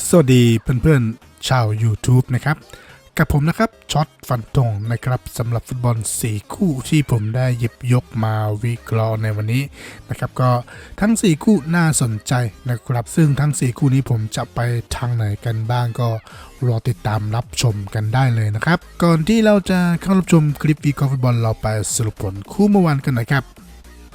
สวัสดีเพื่อนๆชาว YouTube นะครับ กับผมนะครับช็อตฟันธงนะครับสำหรับฟุตบอล 4 คู่ที่ผมได้หยิบยกมาวิเคราะห์ในวันนี้นะครับ ก็ทั้ง 4 คู่น่าสนใจนะครับ ซึ่งทั้ง 4 คู่นี้ผมจะไปทางไหนกันบ้างก็รอติดตามรับชมกันได้เลยนะครับ ก่อนที่เราจะเข้ารับชมคลิปวิเคราะห์ฟุตบอลเราไปสรุปผลคู่เมื่อวานกันนะครับ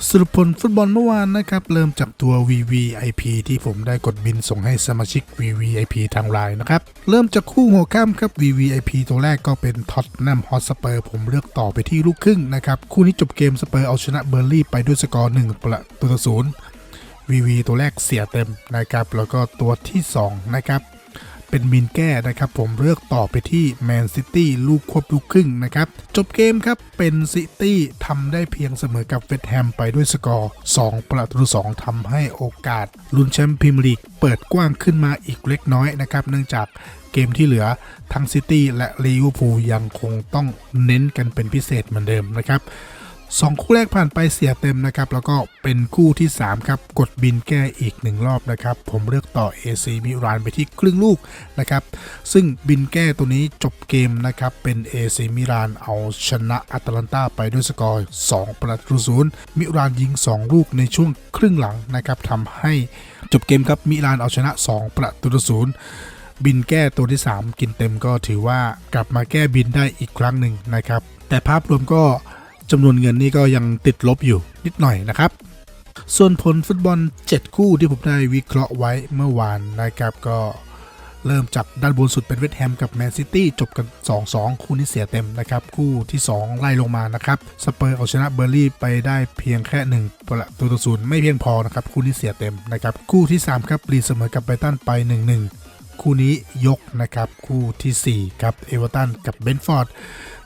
สรุปผลฟุตบอลเมื่อวานนะครับ เริ่มจากตัว VVIP ที่ผมได้กดบินส่งให้สมาชิก VVIP ทางไลน์นะครับ เริ่มจากคู่หัวข้ามครับ VVIP ตัวแรกก็เป็นท็อตแนมฮอตสเปอร์ผมเลือกต่อไปที่ลูกครึ่งนะครับ คู่นี้จบเกมสเปอร์เอาชนะเบอร์ลี่ไปด้วยสกอร์1ประตูต่อศูนย์ VV ตัวแรกเสียเต็มนะครับแล้วก็ตัวที่ 2 นะครับ เป็นมินแก้นะครับ ผมเลือกต่อไปที่แมนซิตี้ลูกควบลูกครึ่งนะครับ จบเกมครับเป็นซิตี้ทำได้เพียงเสมอกับเวสต์แฮมไปด้วยสกอร์ 2 ประตูต่อ2ทำให้โอกาสลุ้นแชมป์พรีเมียร์ลีกเปิดกว้างขึ้นมาอีกเล็กน้อยนะครับ เนื่องจากเกมที่เหลือทั้งซิตี้และลิเวอร์พูลยังคงต้องเน้นกันเป็นพิเศษเหมือนเดิมนะครับ สองคู่แรกผ่านไปเสียเต็มนะครับ แล้วก็เป็นคู่ที่ 3 ครับ กดบินแก้อีกหนึ่งรอบนะครับ ผมเลือกต่อ AC มิรานไปที่ครึ่งลูกนะครับ ซึ่งบินแก้ตัวนี้จบเกมนะครับ เป็น AC มิรานเอาชนะอัตแลนตาไปด้วยสกอร์2ประตูศูนย์มิรานยิง 2 ลูกในช่วงครึ่งหลังนะครับทำให้จบเกมครับมิรานเอาชนะ 2 ประตูศูนย์บินแก้ตัวที่ 3 กินเต็มก็ถือว่ากลับมาแก้บินได้อีกครั้งหนึ่งนะครับ แต่ภาพรวมก็ จำนวนเงินนี่ก็ยังติดลบอยู่นิดหน่อยนะครับ ส่วนผลฟุตบอล 7 คู่ที่ผมได้วิเคราะห์ไว้เมื่อวานนะครับก็เริ่มจากด้านบนสุดเป็นเวสต์แฮมกับแมนซิตี้จบกัน 2-2 คู่นี้เสียเต็มนะครับ คู่ที่ 2 ไล่ลงมานะครับสเปอร์เอาชนะเบอร์ลี่ไปได้เพียงแค่ 1 ประตูต่อศูนย์ไม่เพียงพอนะครับ คู่นี้เสียเต็มนะครับ คู่ที่ 3 ครับรีเสมอกับไบรตันไป 1-1 คู่นี้ยกนะครับ คู่ทีสี่ 4 ครับเอเวอร์ตันกับเบนฟอร์ด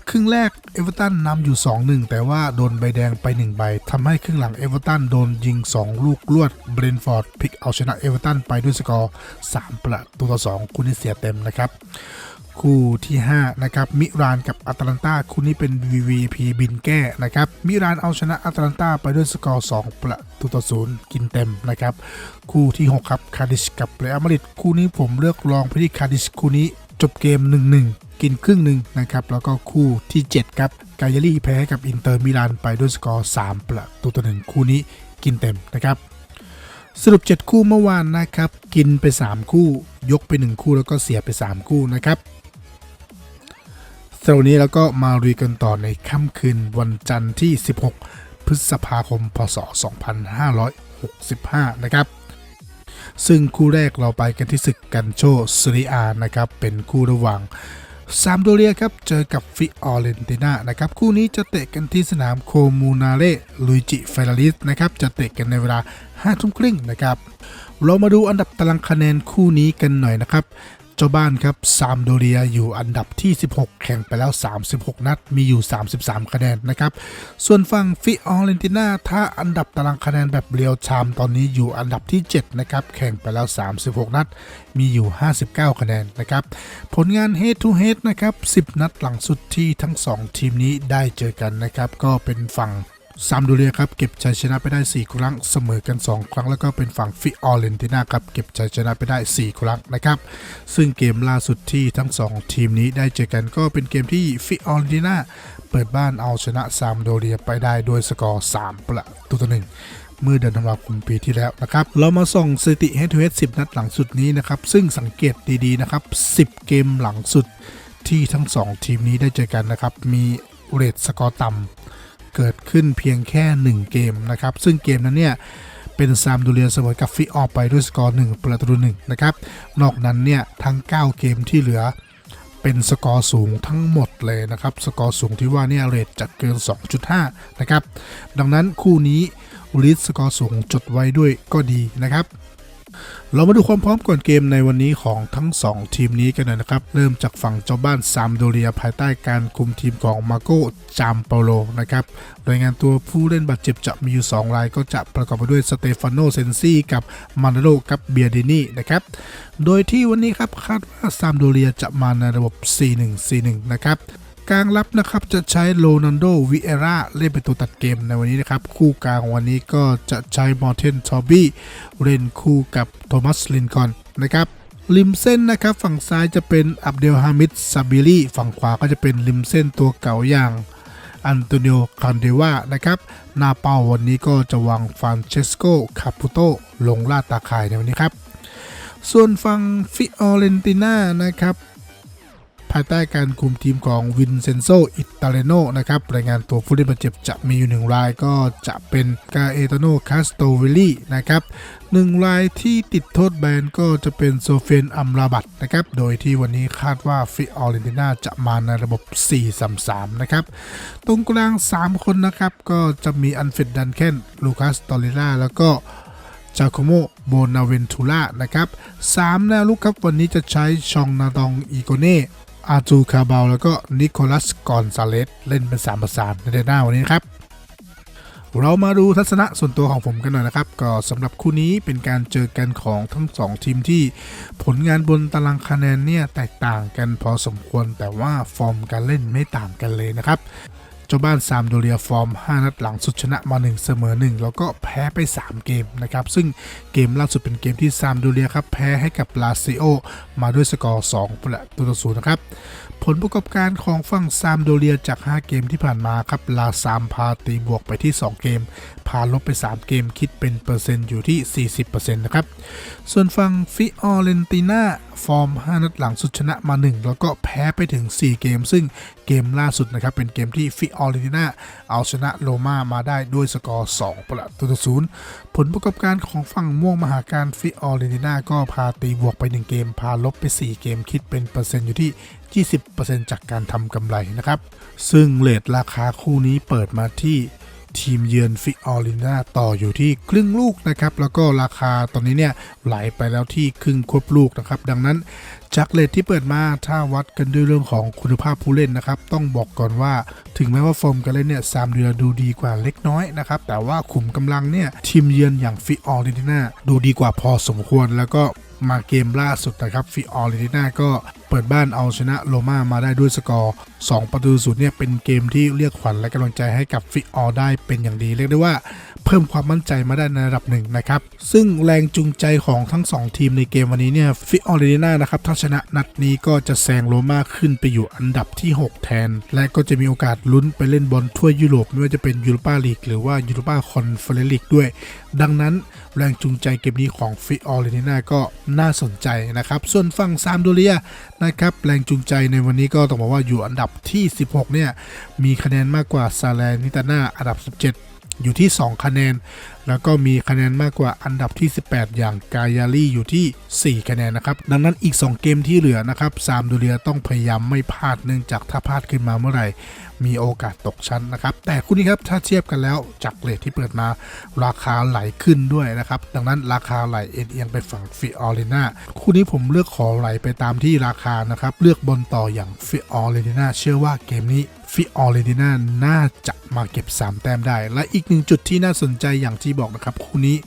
ครึ่งแรกเอเวอร์ตันนำอยู่ 2-1 แต่ว่าโดนใบแดงไป 1 ใบทำให้ครึ่งหลังเอเวอร์ตันโดนยิง 2 ลูกลวดเบรนฟอร์ดพลิกเอาชนะเอเวอร์ตันไปด้วยสกอร์ 3 ประตูต่อ 2 คู่นี้เสียเต็มนะครับ คู่ที่ 5 นะครับ มิรานกับอัตแลนตาคู่นี้เป็น VVP บินแก้นะครับ มิรานเอาชนะอัตแลนตาไปด้วยสกอร์ 2 ประตูต่อศูนย์กินเต็มนะครับ คู่ที่ 6 ครับ คาดิชกับเรอัลมาดริดคู่นี้ผมเลือกลองไปที่คาดิชคู่นี้ จบเกม 1-1 กินครึ่งหนึ่งนะครับ แล้วก็คู่ที่ 7 ครับ กายารี่แพ้กับอินเตอร์มิลานไปด้วยสกอร์ 3 ประตูต่อหนึ่งคู่นี้กินเต็มนะครับ สรุป 7 คู่เมื่อวานนะครับ กินไป 3 คู่ ยกไป 1 คู่แล้วก็เสียไป 3 คู่นะครับสำหรับวันนี้เราก็มาลุยกันต่อในค่ำคืนวันจันทร์ที่ 16 พฤษภาคม พศ 2565 นะครับ ซึ่งคู่แรกเราไปกันที่ศึกกันโชซริอานะครับ เป็นคู่ระหว่างซามโดเรียครับเจอกับฟิออเรนตินานะครับ คู่นี้จะเตะกันที่สนามโคมูนาเร่ลุยจิเฟราลิสนะครับจะเตะกันในเวลา5ทุ่มครึ่งนะครับ เรามาดูอันดับตารางคะแนนคู่นี้กันหน่อยนะครับ จ้าบ้านครับซามโดเรียอยู่อันดับที่ 16 แข่งไปแล้ว 36 นัด มีอยู่ 33 คะแนนนะครับ ส่วนฝั่งฟิออเรนตินาถ้าอันดับตารางคะแนนแบบเรียวชามตอนนี้อยู่อันดับที่ 7 นะครับ แข่งไปแล้ว 36 นัด มีอยู่ 59 คะแนนนะครับ ผลงาน head to head นะครับ 10 นัดหลังสุดที่ทั้ง 2 ทีมนี้ได้เจอกันนะครับ ก็เป็นฝั่ง ซามโดูเรียครับเก็บชัยชนะไปได้ 4 ครั้งเสมอกัน 2 ครั้ง แล้วก็เป็นฝั่งฟิออเรนตินาครับเก็บชัยชนะไปได้ 4 ครั้งนะครับ ซึ่งเกมล่าสุดที่ทั้ง 2 ทีมนี้ได้เจอกันก็เป็นเกมที่ฟิออเรนตินาเปิดบ้านเอาชนะซามโดเรียไปได้โดยสกอร์ 3 ประตูต่อหนึ่งเมื่อเดือนธันวาคมปีที่แล้วนะครับ เรามาส่องสถิติ head to head 10นัดหลังสุดนี้นะครับ ซึ่งสังเกตดีๆนะครับ 10 เกมหลังสุดที่ทั้ง 2 ทีมนี้ได้เจอกันนะครับ มีเรทสกอร์ต่ำ เกิดขึ้นเพียงแค่ 1 เกมนะครับ ซึ่งเกมนั้นเนี่ยเป็นซามดูเรียเสมอกับฟิออกไปด้วยสกอร์1ประตูหนึ่งนะครับ นอกนั้นเนี่ยทั้ง 9 เกมที่เหลือเป็นสกอร์สูงทั้งหมดเลยนะครับ สกอร์สูงที่ว่าเนี่ยเรทจะเกิน 2.5 นะครับ ดังนั้นคู่นี้ลิสสกอร์สูงจดไว้ด้วยก็ดีนะครับ เรามาดูความพร้อมก่อนเกมในวันนี้ของทั้ง 2 ทีมนี้กันหน่อยนะครับ เริ่มจากฝั่งเจ้าบ้านซามโดเรียภายใต้การคุมทีมของมาโกจามเปาโลนะครับรายงานตัวผู้เล่นบาดเจ็บจะมีอยู่ 2 รายก็จะประกอบไปด้วยสเตฟานโนเซนซี่กับมานาโลกับเบียดินีนะครับ โดยที่วันนี้ครับคาดว่าซามโดเรียจะมาในระบบ 4-1-4-1 นะครับ กลางรับนะครับจะใช้โรนัลโดวิเอราเล่นเป็นตัวตัดเกมในวันนี้นะครับ คู่กลางวันนี้ก็จะใช้มอร์เทนทอบี้เล่นคู่กับโทมัสลินคอนนะครับริมเส้นนะครับฝั่งซ้ายจะเป็นอับเดลฮามิดซาบิลีฝั่งขวาก็จะเป็นริมเส้นตัวเก่าอย่างอันโตนิโอคอนเดวานะครับหน้าเป้าวันนี้ก็จะวางฟรานเชสโกคาปูโตลงลาดตาข่ายในวันนี้ครับ ส่วนฝั่งฟิออเรนติน่านะครับ ภายใต้การคุมทีมของวินเซนโซอิตาเลโนนะครับรายงานตัวผู้เล่นบาดเจ็บจะมีอยู่หนึ่งรายก็จะเป็นกาเอตโนคาสโตวิลลี่นะครับหนึ่งรายที่ติดโทษแบนก็จะเป็นโซเฟนอัมราบัตนะครับ โดยที่วันนี้คาดว่าฟิออเรนติน่าจะมาในระบบ 4-3-3 นะครับ ตรงกลาง 3 คนนะครับ ก็จะมีอันเฟดดันเคนลูคัสตอริล่าแล้วก็จาโคโมโบนาเวนทูล่านะครับ 3 แนวลุกครับวันนี้จะใช้ชองนาดองอีโกเน่ อาจูคาบาลแล้วก็นิโคลัสกอนซาเลสเล่นเป็น3ประสานในเดือนหน้าวันนี้นครับเรามาดูทัศนะส่วนตัวของผมกันหน่อยนะครับ ก็สำหรับคู่นี้เป็นการเจอกันของทั้ง 2 ทีมที่ผลงานบนตารางคะแนนเนี่ย แตกต่างกันพอสมควรแต่ว่าฟอร์มการเล่นไม่ต่างกันเลยนะครับ จ้าบ้านซามโดเรียฟอร์ม 5 นัดหลังสุดชนะมา 1 เสมอ 1 แล้วก็แพ้ไป 3 เกมนะครับ ซึ่งเกมล่าสุดเป็นเกมที่ซามโดเรียครับ แพ้ให้กับลาซิโอ มาด้วยสกอร์ 2 ประตูต่อศูนย์นะครับ ผลประกอบการของฝั่งซามโดเรียจาก 5 เกมที่ผ่านมาครับ ลาซามพาตีบวกไปที่ 2 เกม พาลบไป 3 เกมคิดเป็นเปอร์เซ็นต์อยู่ที่ 40%นะครับ ส่วนฝั่งฟิออเรนติน่าฟอร์ม 5 นัดหลังสุดชนะมา 1 แล้วก็แพ้ไปถึง 4 เกม ซึ่งเกมล่าสุดนะครับ เป็นเกมที่ฟิออเรนติน่าเอาชนะโรม่ามาได้ด้วยสกอร์ 2 ประตูต่อศูนย์ผลประกอบการของฝั่งม่วงมหาการฟิออเรนติน่าก็พาตีบวกไป 1 เกม พาลบไป 4 เกมคิดเป็นเปอร์เซ็นต์อยู่ที่ 20%จากการทำกำไรนะครับ ซึ่งเลทราคาคู่นี้เปิดมาที่ทีมเยือนฟิออรินาต่ออยู่ที่ครึ่งลูกนะครับ แล้วก็ราคาตอนนี้เนี่ยไหลไปแล้วที่ครึ่งควบลูกนะครับ ดังนั้นจากเลทที่เปิดมาถ้าวัดกันด้วยเรื่องของคุณภาพผู้เล่นนะครับ ต้องบอกก่อนว่าถึงแม้ว่าฟอร์มการเล่นเนี่ยซามเดือดูดีกว่าเล็กน้อยนะครับ แต่ว่าขุมกำลังเนี่ยทีมเยือนอย่างฟิออรินาดูดีกว่าพอสมควร แล้วก็ มาเกมล่าสุดนะครับฟิออริน่าก็เปิดบ้านเอาชนะโรม่ามาได้ด้วยสกอร์ 2 ประตูศูนย์เนี่ยเป็นเกมที่เรียกขวัญและกำลังใจให้กับฟิออได้เป็นอย่างดี เรียกได้ว่าเพิ่มความมั่นใจมาได้ในระดับหนึ่งนะครับ ซึ่งแรงจูงใจของทั้ง 2 ทีมในเกมวันนี้เนี่ยฟิออเรน่านะครับถ้าชนะนัดนี้ก็จะแซงโรม่าขึ้นไปอยู่อันดับที่ 6 แทน และก็จะมีโอกาสลุ้นไปเล่นบอลทั่วยุโรปไม่ว่าจะเป็นยูโรปาลีกหรือว่ายูโรปาคอนเฟอเรนซ์ลีกด้วย ดังนั้น แรงจูงใจเกมนี้ของฟิออเรน่าก็น่าสนใจนะครับ ส่วนฝั่งซามโดเรียนะครับแรงจูงใจในวันนี้ก็ต้องบอกว่าอยู่อันดับที่ 16 เนี่ย มีคะแนนมากกว่าซาแลนิตาน่าอันดับ 17 อยู่ที่ 2 คะแนน แล้วก็มีคะแนนมากกว่าอันดับที่ 18 อย่างกายาลีอยู่ที่ 4 คะแนนนะครับ ดังนั้นอีก 2 เกมที่เหลือนะครับซามโดเรียต้องพยายามไม่พลาดเนื่องจากถ้าพลาดขึ้นมาเมื่อไหร่ มีโอกาสตกชั้นนะครับ แต่คู่นี้ครับถ้าเทียบกันแล้วจากเลทที่เปิดมาราคาไหลขึ้นด้วยนะครับ ดังนั้นราคาไหลเอ็นเอียงไปฝั่งฟิออเรนาคู่นี้ผมเลือกขอไหลไปตามที่ราคานะครับเลือกบนต่ออย่างฟิออเรนาเชื่อว่าเกมนี้ ฟิออเรติน่าน่าจะมาเก็บ 3 แต้มได้ และอีกหนึ่งจุดที่น่าสนใจอย่างที่บอกนะครับ คู่นี้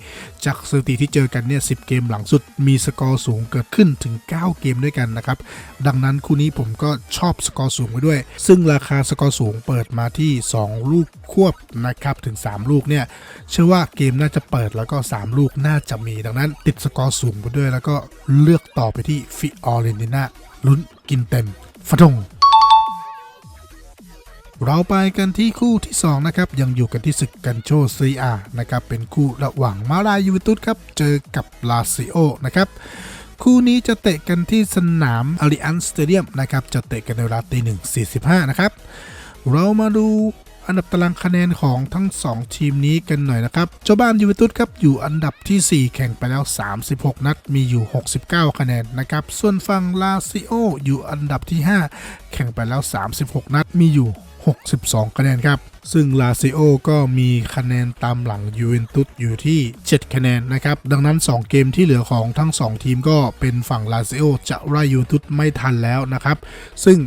จากสถิติที่เจอกันเนี่ย10เกมหลังสุดมีสกอร์สูงเกิดขึ้นถึง 9 เกมด้วยกันนะครับ ดังนั้นคู่นี้ผมก็ชอบสกอร์สูงไปด้วย ซึ่งราคาสกอร์สูงเปิดมาที่ 2 ลูกควบนะครับถึง 3 ลูกเนี่ยเชื่อว่าเกมน่าจะเปิดแล้วก็ 3 ลูกน่าจะมีดังนั้น ติดสกอร์สูงไปด้วย แล้วก็เลือกต่อไปที่ฟิออเรนติน่าลุ้นกินเต็มฟะทง เราไปกันที่คู่ที่ 2 นะครับ ยังอยู่กันที่ศึกกันโชซีอานะครับ เป็นคู่ระหว่างมาลายูเวนตุสครับ เจอกับลาซิโอนะครับ คู่นี้จะเตะกันที่สนามอาริอันสเตเดียมนะครับ จะเตะกันในเวลาตีหนึ่งสี่สิบห้านะครับ เรามาดูอันดับตารางคะแนนของทั้ง 2 ทีมนี้กันหน่อยนะครับ เจ้าบ้านยูเวนตุสครับอยู่อันดับที่ 4 แข่งไปแล้ว 36 นัดมีอยู่ 69 คะแนนนะครับ ส่วนฝั่งลาซิโออยู่อันดับที่ 5 แข่งไปแล้ว 36 นัดมีอยู่ 62 คะแนนครับ ซึ่งลาซิโอก็มีคะแนนตามหลังยูเวนตุสอยู่ที่ 7 คะแนนนะครับ ดังนั้น 2 เกมที่เหลือของทั้ง 2 ทีมก็เป็นฝั่งลาซิโอจะไล่ยูเวนตุสไม่ทันแล้วนะครับ ซึ่ง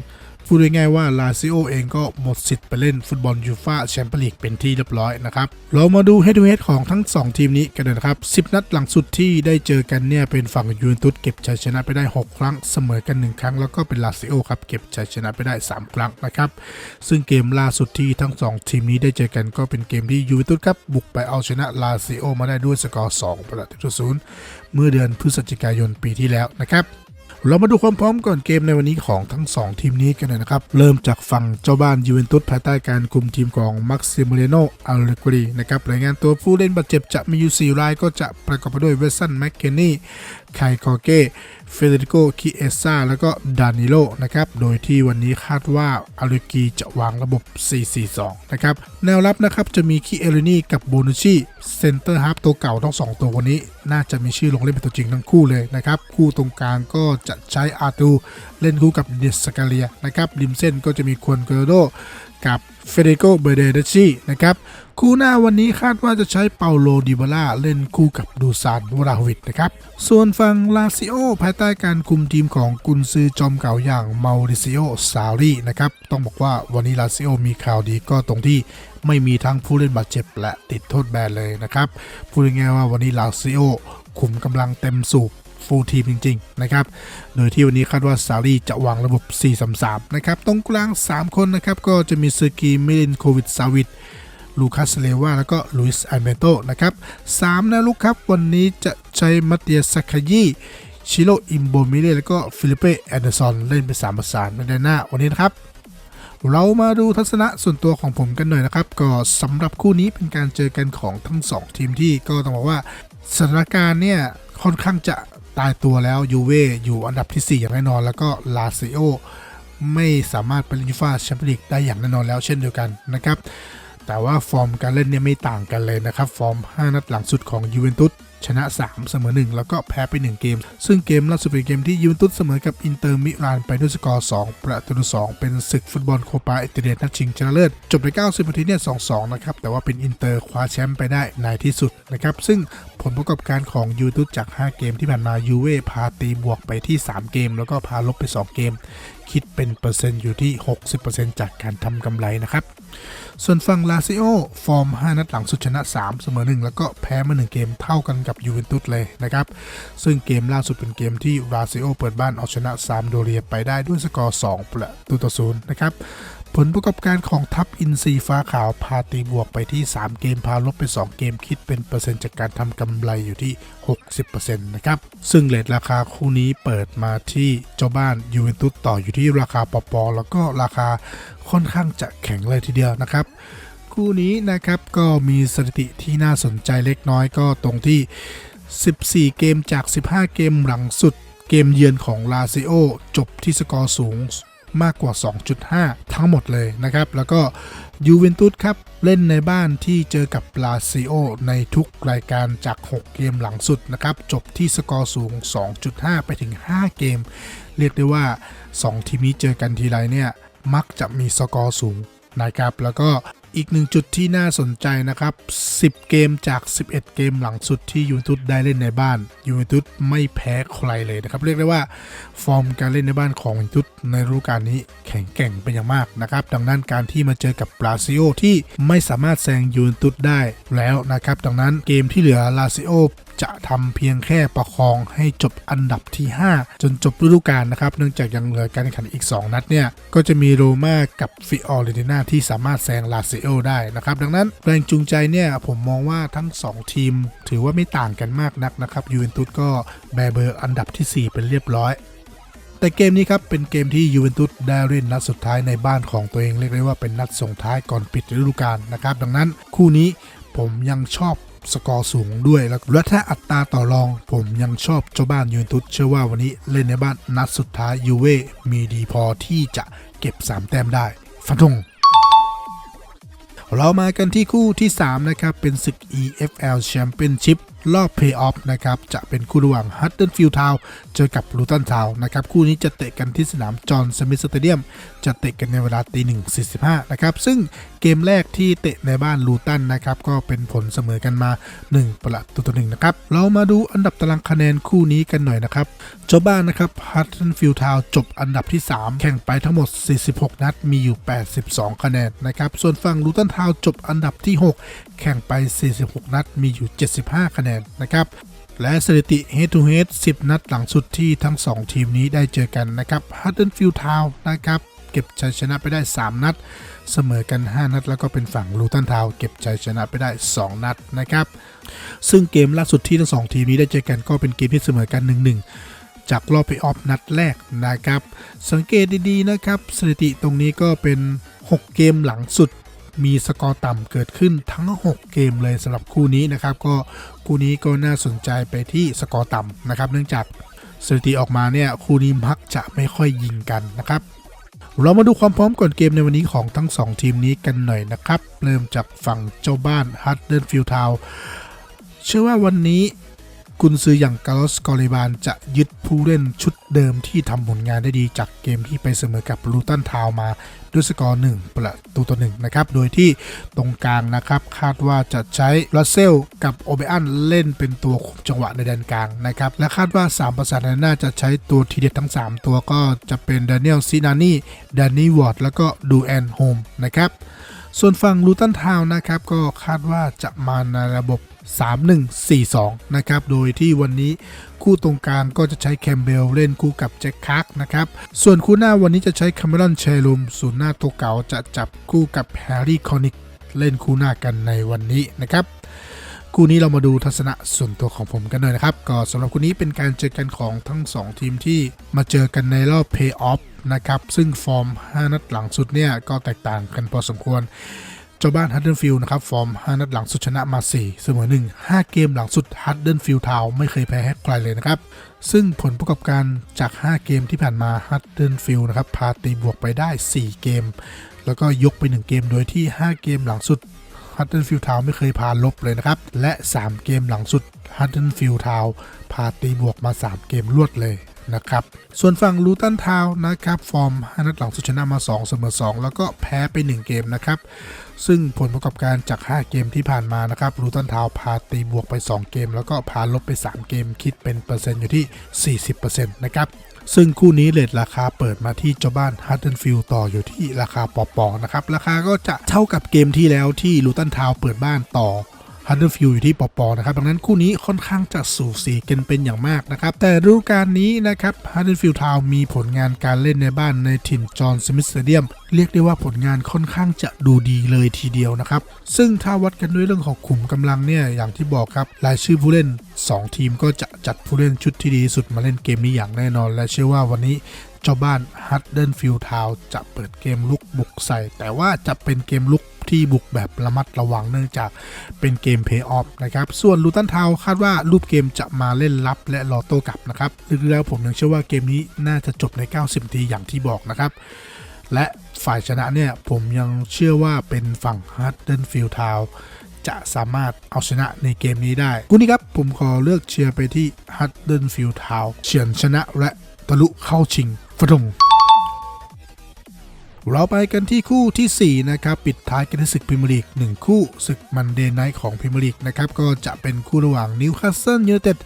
พูดง่ายๆว่าลาซิโอเองก็หมดสิทธิ์ไปเล่นฟุตบอลยูฟาแชมเปี้ยนลีกเป็นที่เรียบร้อยนะครับ เรามาดูเฮดูเฮดของทั้ง 2 ทีมนี้กันนะครับ 10 นัดหลังสุดที่ได้เจอกันเนี่ยเป็นฝั่งยูเวนตุสเก็บชัยชนะไปได้ 6 ครั้งเสมอกัน 1 ครั้ง แล้วก็เป็นลาซิโอครับเก็บชัยชนะไปได้ 3 ครั้งนะครับซึ่งเกมล่าสุดที่ทั้ง 2 ทีมนี้ได้เจอกันก็เป็นเกมที่ยูเวนตุสครับบุกไปเอาชนะลาซิโอมาได้ด้วยสกอร์2ประตูต่อศูนย์เมื่อเดือนพฤศจิกายนปีที่แล้วนะครับ เรามาดูความพร้อมก่อนเกมในวันนี้ของทั้ง 2 ทีมนี้กันเลยนะครับ เริ่มจากฝั่งเจ้าบ้านยูเวนตุสภายใต้การคุมทีมของมักซิมเลโนอัลเลกรีนะครับรายงานตัวผู้เล่นบาดเจ็บจะมีอยู่4รายก็จะประกอบไปด้วยเวสันแมคเคนนี่ไคคอเก้ เฟเดริโกคิเอซ่าแล้วก็ดานิโลนะครับ โดยที่วันนี้คาดว่าอาริกีจะวางระบบ 4-4-2 นะครับ แนวรับนะครับจะมีคิเอลินีกับโบนุชิเซนเตอร์ฮับตัวเก่าทั้ง2ตัววันนี้ น่าจะมีชื่อลงเล่นเป็นตัวจริงทั้งคู่เลยนะครับ คู่ตรงกลางก็จะใช้อาตูเล่นคู่กับเดสกาเลียนะครับริมเส้นก็จะมีควนเกโรโด กับเฟเดโกเบเดเดชีนะครับคู่หน้าวันนี้คาดว่าจะใช้เปาโลดิบาล่าเล่นคู่กับดูซานวราวิดนะครับ ส่วนฝั่งลาซิโอภายใต้การคุมทีมของกุนซือจอมเก่าอย่างมาริซิโอซารีนะครับ ต้องบอกว่าวันนี้ลาซิโอมีข่าวดีก็ตรงที่ไม่มีทั้งผู้เล่นบาดเจ็บและติดโทษแบนเลยนะครับ พูดง่ายๆว่าวันนี้ลาซิโอคุมกำลังเต็มสูบ ฟูลทีมจริง ๆ นะครับ โดยที่วันนี้คาดว่าซารีจะวางระบบ 4-3-3 นะครับ ตรงกลาง 3 คนนะครับ ก็จะมีซอร์กีมิลินโควิดซาวิดลูคัสเลวาแล้วก็ลุยส์ไอเมโตนะครับ3นะลูกครับ วันนี้จะใช้มัตเตียสคายีชิโรอิมโบมิเล่แล้วก็ฟิลิปเป้แอนเดอร์สันเล่นเป็น3ประสานในด้านหน้าวันนี้นะครับ เรามาดูทัศนะส่วนตัวของผมกันหน่อยนะครับ ก็สำหรับคู่นี้เป็นการเจอกันของทั้ง 2 ทีมที่ก็ต้องบอกว่าสถานการณ์เนี่ยค่อนข้างจะ ตายตัวแล้วยูเว่อยู่อันดับที่ 4 อย่างแน่นอน แล้วก็ลาซิโอไม่สามารถไปเล่นยูฟ่าแชมเปี้ยนลีกได้อย่างแน่นอนแล้วเช่นเดียวกันนะครับแต่ว่าฟอร์มการเล่นเนี่ยไม่ต่างกันเลยนะครับ ฟอร์ม 5 นัดหลังสุดของยูเวนตุส ชนะ 3 เสมอ 1 แล้วก็แพ้ไป 1 เกม ซึ่งเกมล่าสุดเป็นเกมที่ยูเวนตุสเสมอกับอินเตอร์มิลานไปด้วยสกอร์ 2 ประตูต่อ2เป็นศึกฟุตบอลโคปาอิตาเลียนนัดชิงชนะเลิศ จบใน90นาทีเนี่ย2-2 นะครับ แต่ว่าเป็นอินเตอร์คว้าแชมป์ไปได้ในที่สุดนะครับ ซึ่งผลประกอบการของยูเวนตุสจาก 5 เกมที่ผ่านมายูเว่พาตีบวกไปที่ 3 เกม แล้วก็พาลบไป 2 เกม คิดเป็นเปอร์เซ็นต์อยู่ที่ 60%จากการทำกำไรนะครับ ส่วนฝั่งลาซิโอ ฟอร์ม 5 นัดหลังสุดชนะ 3 เสมอ 1 แล้วก็แพ้มา 1 เกมเท่ากันกับยูเวนตุสเลยนะครับ ซึ่งเกมล่าสุดเป็นเกมที่ลาซิโอเปิดบ้านเอาชนะซามโดเรียไปได้ด้วยสกอร์ 2 ประตูต่อ0นะครับ ผลประกอบการของทัพอินซีฟ้าขาวพาตีบวกไปที่ 3 เกมพาลบไป 2 เกมคิดเป็นเปอร์เซ็นต์จากการทำกำไรอยู่ที่ 60%นะครับ ซึ่งเลทราคาคู่นี้เปิดมาที่เจ้าบ้านยูเวนตุสต่ออยู่ที่ราคาปอปอแล้วก็ราคาค่อนข้างจะแข็งเลยทีเดียวนะครับคู่นี้นะครับก็มีสถิติที่น่าสนใจเล็กน้อยก็ตรงที่ 14 เกมจาก 15 เกมหลังสุดเกมเยือนของลาซิโอจบที่สกอร์สูง มากกว่า 2.5 ทั้งหมดเลยนะครับ แล้วก็ยูเวนตุสครับ เล่นในบ้านที่เจอกับลาซิโอ ในทุกรายการจาก 6 เกมหลังสุดนะครับ จบที่สกอร์สูง 2.5 ไปถึง 5 เกม เรียกได้ว่า 2 ทีมนี้เจอกันทีไรเนี่ย มักจะมีสกอร์สูงนะครับแล้วก็ อีกหนึ่งจุดที่น่าสนใจนะครับ 10 เกมจาก 11 เกมหลังสุดที่ยูเวนตุสได้เล่นในบ้านยูเวนตุสไม่แพ้ใครเลยนะครับ เรียกได้ว่าฟอร์มการเล่นในบ้านของยูเวนตุสในฤดูกาลนี้แข็งแกร่งเป็นอย่างมากนะครับ ดังนั้นการที่มาเจอกับบราซิโอที่ไม่สามารถแซงยูเวนตุสได้แล้วนะครับ ดังนั้นเกมที่เหลือลาซิโอ จะทำเพียงแค่ประคองให้จบอันดับที่ 5 จนจบฤดูกาลนะครับ เนื่องจากยังเหลือการแข่งขันอีก 2 นัดเนี่ย ก็จะมีโรม่ากับฟิออเรนติน่าที่สามารถแซงลาเซโอได้นะครับ ดังนั้นแรงจูงใจเนี่ยผมมองว่าทั้ง 2 ทีม ถือว่าไม่ต่างกันมากนักนะครับยูเวนตุสก็แบเบอร์อันดับที่ 4 เป็นเรียบร้อยแต่เกมนี้ครับ เป็นเกมที่ยูเวนตุสได้เล่นนัดสุดท้ายในบ้านของตัวเองเรียกได้ว่าเป็นนัดส่งท้ายก่อนปิดฤดูกาลนะครับ ดังนั้นคู่นี้ผมยังชอบ สกอร์สูงด้วย แล้วถ้าอัตราต่อรอง ผมยังชอบเจ้าบ้านยูเวนตุสเชื่อว่าวันนี้เล่นในบ้านนัดสุดท้ายยูเว่มีดีพอที่จะเก็บ 3 แต้มได้ ฟันธงเรามากันที่คู่ที่ 3 นะครับ เป็นศึก EFL Championship รอบเพย์ออฟนะครับจะเป็นคู่ระหว่าง h u d d e r f i e l d Town เจอกับ Luton Town นะครับคู่นี้จะเตะกันที่สนามจอห์นสมิธสเตเดียมจะเตะกันในเวลาตีหนึ่งสี่สิบห้านะครับซึ่งเกมแรกที่เตะในบ้านลูตันนะครับก็เป็นผลเสมอกันมา 1 ประตูต่อหนึ่งนะครับเรามาดูอันดับตารางคะแนนคู่นี้กันหน่อยนะครับเจ้าบ้านนะครับ h u d d e r f i e l d Town จบอันดับที่ 3 แข่งไปทั้งหมด 46 นัดมีอยู่ 82 คะแนนนะครับส่วนฝั่งลูตันทาวจบอันดับที่ 6 แข่งไป 46 นัดมีอยู่ 75 คะแนนนะครับ และสถิติ head to head 10 นัดหลังสุดที่ทั้ง 2 ทีมนี้ได้เจอกันนะครับ h u d d e r f i e l d Town นะครับเก็บชัยชนะไปได้ 3 นัด เสมอกัน 5 นัด แล้วก็เป็นฝั่งลูตันทาวเก็บชัยชนะไปได้ 2 นัดนะครับ ซึ่งเกมล่าสุดที่ทั้ง 2 ทีมนี้ได้เจอกันก็เป็นเกมที่เสมอกัน 1-1 จากรอบเพย์ออฟนัดแรกนะครับ สังเกตดีๆนะครับสถิติตรงนี้ก็เป็น 6 เกมหลังสุด มีสกอร์ต่ำเกิดขึ้นทั้ง 6 เกมเลยสำหรับคู่นี้นะครับ ก็คู่นี้ก็น่าสนใจไปที่สกอร์ต่ำนะครับ เนื่องจากสถิติออกมาเนี่ยคู่นี้มักจะไม่ค่อยยิงกันนะครับ เรามาดูความพร้อมก่อนเกมในวันนี้ของทั้ง 2 ทีมนี้กันหน่อยนะครับ เริ่มจากฝั่งเจ้าบ้านฮัตเดิลฟิลทาวเชื่อว่าวันนี้กุนซืออย่างกาลอสกอริบานจะยึดผู้เล่นชุดเดิมที่ทำผลงานได้ดีจากเกมที่ไปเสมอกับลูตันทาวมา ด้วยสกอร์1ประตูต่อ1นะครับ โดยที่ตรงกลางนะครับ คาดว่าจะใช้รัสเซลกับโอเบอันเล่นเป็นตัวคุมจังหวะในแดนกลางนะครับ และคาดว่า 3 ประสานนหน้าจะใช้ตัวทีเด็ดทั้ง 3 ตัวก็จะเป็นดานิเอลซินานี่ดานนี่วอร์ดแล้วก็ดูแอนโฮมนะครับ ส่วนฝั่งลูตันทาวน์นะครับก็คาดว่าจะมาในระบบ 3142 นะครับ โดยที่วันนี้คู่ตรงกลางก็จะใช้แคมเบลเล่นคู่กับแจ็คคักนะครับ ส่วนคู่หน้าวันนี้จะใช้คาเมรอนเชลุมศูนย์หน้าตัวเก่าจะจับคู่กับแฮร์รี่คอนิกเล่นคู่หน้ากันในวันนี้นะครับคู่นี้เรามาดูทัศนะส่วนตัวของผมกันหน่อยนะครับ ก็สำหรับคู่นี้เป็นการเจอกันของทั้ง 2 ทีมที่มาเจอกันในรอบเพย์ออฟนะครับ ซึ่งฟอร์ม 5 นัดหลังสุดเนี่ย ก็แตกต่างกันพอสมควร เจ้าบ้านฮัตเดิลฟิลด์นะครับ ฟอร์ม 5 นัดหลังสุดชนะมา 4 เสมอ 1 5 เกมหลังสุดฮัตเดิลฟิลด์ทาวไม่เคยแพ้ให้ใครเลยนะครับ ซึ่งผลประกอบการจาก 5 เกมที่ผ่านมาฮัตเดิลฟิลด์นะครับพาตีบวกไปได้ 4 เกม แล้วก็ยกไป 1 เกมโดยที่ 5 เกมหลังสุดฮัตเดิลฟิลด์ทาวไม่เคยพาลบเลยนะครับ และ 3 เกมหลังสุดฮัตเดิลฟิลด์ทาวพาตีบวกมา 3 เกมรวดเลยนะครับ ส่วนฝั่งลูตันทาวนะครับ ฟอร์ม5นัดหลังสุดชนะมา 2 เสมอ 2 แล้วก็แพ้ไป 1 เกมนะครับ ซึ่งผลประกอบการจาก 5 เกมที่ผ่านมานะครับรูตันทาวพาตีบวกไป 2 เกม แล้วก็พาลบไป 3 เกม คิดเป็นเปอร์เซ็นต์อยู่ที่ 40%นะครับซึ่งคู่นี้เลทราคาเปิดมาที่เจ้าบ้านฮัตเทิลฟิลต่ออยู่ที่ราคาปอปอนะครับ ราคาก็จะเท่ากับเกมที่แล้วที่ลูตันทาวเปิดบ้านต่อ ฮัตเตอร์ฟิลอยู่ที่ปอปอนะครับดังนั้นคู่นี้ค่อนข้างจะสูสีกันเป็นอย่างมากนะครับ แต่ฤดูกาลนี้นะครับฮัตเตอร์ฟิลทาวมีผลงานการเล่นในบ้านในถิ่นจอห์นสมิธสเตเดียม เรียกได้ว่าผลงานค่อนข้างจะดูดีเลยทีเดียวนะครับ ซึ่งถ้าวัดกันด้วยเรื่องของขุมกำลังเนี่ยอย่างที่บอกครับรายชื่อผู้เล่น 2 ทีมก็จะจัดผู้เล่นชุดที่ดีสุดมาเล่นเกมนี้อย่างแน่นอน และเชื่อว่าวันนี้ เจ้าบ้านฮัตเดิลฟิลทาวจะเปิดเกมลุกบุกใส่ แต่ว่าจะเป็นเกมลุกที่บุกแบบระมัดระวังเนื่องจากเป็นเกมเพย์ออฟนะครับ ส่วนลูตันทาวคาดว่ารูปเกมจะมาเล่นรับและรอโต้กลับนะครับลึกแล้วผมยังเชื่อว่าเกมนี้น่าจะจบใน 90นาทีอย่างที่บอกนะครับ และฝ่ายชนะเนี่ยผมยังเชื่อว่าเป็นฝั่งฮัตเดิลฟิลทาวจะสามารถเอาชนะในเกมนี้ได้คู่นี้ครับผมขอเลือกเชียร์ไปที่ฮัตเดิลฟิลทาวเฉือนชนะและทะลุเข้าชิง ฟดงเราไปกันที่คู่ทีสี่ 4 นะครับ ปิดท้ายกันที่ศึกพรีเมียร์ลีกหนึ่งคู่ศึกมันเดย์ไนท์ของพรีเมียร์ลีกนะครับก็จะเป็นคู่ระหว่างนิวคาสเซิลยูไนเต็ด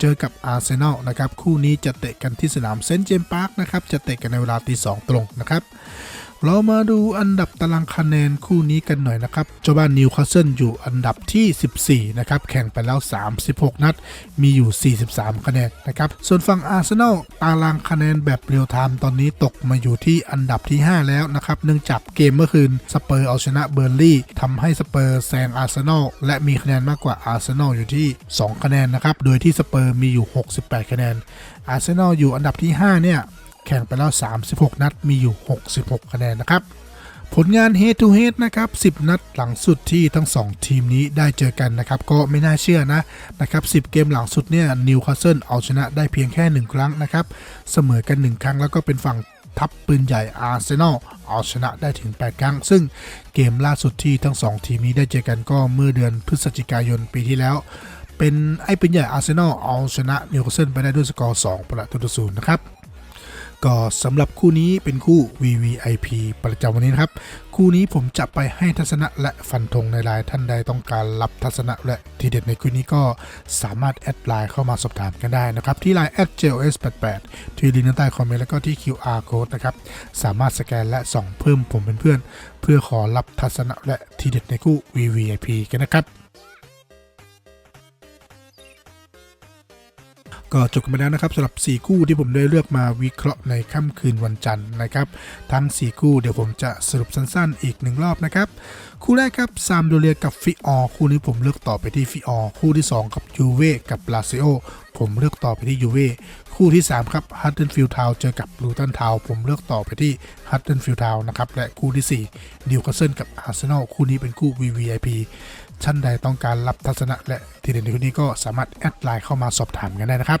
เจอกับอาร์เซนอลนะครับคู่นี้จะเตะกันที่สนามเซนต์เจมส์พาร์คนะครับจะเตะกันในเวลาตีสองตรงนะครับ เรามาดูอันดับตารางคะแนนคู่นี้กันหน่อยนะครับเจ้าบ้านนิวคาสเซิลอยู่อันดับที่ 14 นะครับ แข่งไปแล้ว 36 นัด มีอยู่ 43 คะแนนนะครับ ส่วนฝั่งอาร์เซนอลตารางคะแนนแบบเรียลไทม์ตอนนี้ตกมาอยู่ที่อันดับที่ 5 แล้วนะครับ เนื่องจากเกมเมื่อคืนสเปอร์เอาชนะเบอร์ลี่ทำให้สเปอร์แซงอาร์เซนอลและมีคะแนนมากกว่าอาร์เซนอลอยู่ที่ 2 คะแนนนะครับ โดยที่สเปอร์มีอยู่ 68 คะแนนอาร์เซนอลอยู่อันดับที่ 5 เนี่ย แข่งไปแล้ว 36 นัดมีอยู่ 66 คะแนนนะครับ ผลงาน Head to Head นะครับ 10 นัดหลังสุดที่ทั้ง 2 ทีมนี้ได้เจอกันนะครับ ก็ไม่น่าเชื่อนะนะครับ 10 เกมหลังสุดเนี่ยนิวคาสเซิลเอาชนะได้เพียงแค่ 1 ครั้งนะครับ เสมอกัน 1 ครั้งแล้วก็เป็นฝั่งทัพปืนใหญ่อาร์เซนอลเอาชนะได้ถึง 8 ครั้ง ซึ่งเกมล่าสุดที่ทั้ง 2 ทีมนี้ได้เจอกันก็เมื่อเดือนพฤศจิกายนปีที่แล้ว เป็นไอ้ปืนใหญ่อาร์เซนอลเอาชนะนิวคาสเซิลไปได้ด้วยสกอร์ 2 ประตูต่อศูนย์นะครับ ก็สำหรับคู่นี้เป็นคู่ VVIP ประจำวันนี้นะครับ คู่นี้ผมจะไปให้ทัศนะและฟันธงในไลน์ท่านใดต้องการรับทัศนะและทีเด็ดในคู่นี้ก็สามารถแอดไลน์เข้ามาสอบถามกันได้นะครับ ที่ไลน์ @jls88 ที่ลิงก์ด้านใต้คอมเมนต์แล้วก็ที่ QR code นะครับ สามารถสแกนและส่องเพิ่มผมเป็นเพื่อน เพื่อขอรับทัศนะและทีเด็ดในคู่ VVIP กันนะครับ ก็จบกันไปแล้วนะครับสำหรับ 4 คู่ที่ผมได้เลือกมาวิเคราะห์ในค่ำคืนวันจันทร์นะครับ ทั้ง 4 คู่เดี๋ยวผมจะสรุปสั้นๆ อีกหนึ่งรอบนะครับ คู่แรกครับซามโดเรียกับฟิออคู่นี้ผมเลือกต่อไปที่ฟิออคู่ที่ 2 กับยูเว่กับลาซิโอผมเลือกต่อไปที่ยูเว่คู่ที่ 3 ครับฮัตเทิลฟิลด์ทาวเจอกับลูตันทาวผมเลือกต่อไปที่ฮัตเทิลฟิลด์ทาวนะครับและคู่ที่4ดิวคาสเซิลกับอาร์เซนอลคู่นี้เป็นคู่ VVIP ท่านใดต้องการรับทัศนะและทีเด็ดในคู่นี้ก็สามารถแอดไลน์เข้ามาสอบถามกันได้นะครับ